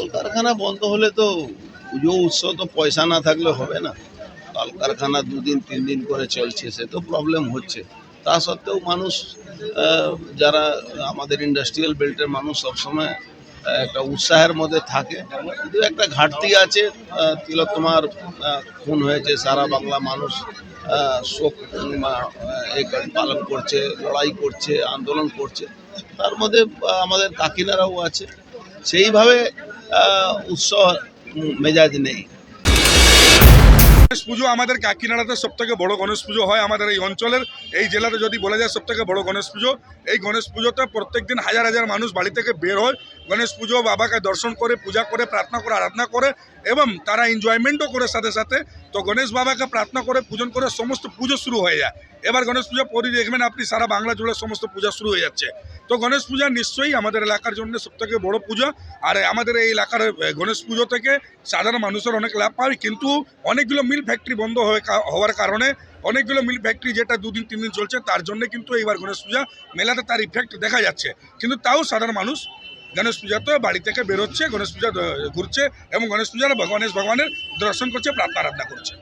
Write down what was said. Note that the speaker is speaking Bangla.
কলকারখানা বন্ধ হলে তো পুজো উৎসব তো পয়সা না থাকলে হবে না। কলকারখানা দুদিন তিন দিন করে চলছে সে তো প্রবলেম হচ্ছে। তা সত্ত্বেও মানুষ যারা আমাদের ইন্ডাস্ট্রিয়াল বেল্টের মানুষ সবসময় একটা উৎসাহের মধ্যে থাকে। কিন্তু একটা ঘাটতি আছে আহ, তিলোত্তমার আহ, খুন হয়েছে সারা বাংলা মানুষ শোক পালন করছে লড়াই করছে আন্দোলন করছে। তার মধ্যে আমাদের কাকিনারাও আছে। সেইভাবে uh, o só um, melhor de nem. Ganesh পুজো আমাদের কাকিনাড়াতে সব থেকে বড় গণেশ পুজো হয় আমাদের এই অঞ্চলের। এই জেলাতে যদি বলা যায় সব থেকে বড় গণেশ পুজো, এই গণেশ পুজোতে প্রত্যেক দিন হাজার হাজার মানুষ বাড়ি থেকে বের হয়। গণেশ পুজো বাবাকে দর্শন করে, পূজা করে, প্রার্থনা করে, আরাধনা করে এবং তারা এনজয়মেন্টও করে সাথে সাথে। তো গণেশ বাবাকে প্রার্থনা করে, পূজন করে সমস্ত পুজো শুরু হয়ে যায়। এবার গণেশ পূজা পরে দেখবেন আপনি সারা বাংলা জুড়ে সমস্ত পূজা শুরু হয়ে যাচ্ছে। তো গণেশ পূজা নিশ্চয়ই আমাদের এলাকার জন্য সবথেকে বড় পূজা। আর আমাদের এই এলাকার গণেশ পুজো থেকে সাধারণ মানুষের অনেক লাভ পায়। কিন্তু অনেকগুলো মিল ফ্যাক্টরি বন্ধ হওয়ার কারণে অনেকগুলো মিল ফ্যাক্টরি যেটা দুদিন তিন দিন চলছে, তার জন্য কিন্তু এইবার গণেশ পূজা মেলাতে তার ইফেক্ট দেখা যাচ্ছে। কিন্তু তাও সাধারণ মানুষ গণেশ পূজাতে বাড়ি থেকে বেরোচ্ছে, গণেশ পূজা ঘুরছে এবং গণেশ পূজার গণেশ ভগবানের দর্শন করছে প্রার্থনা আরাধনা করছে।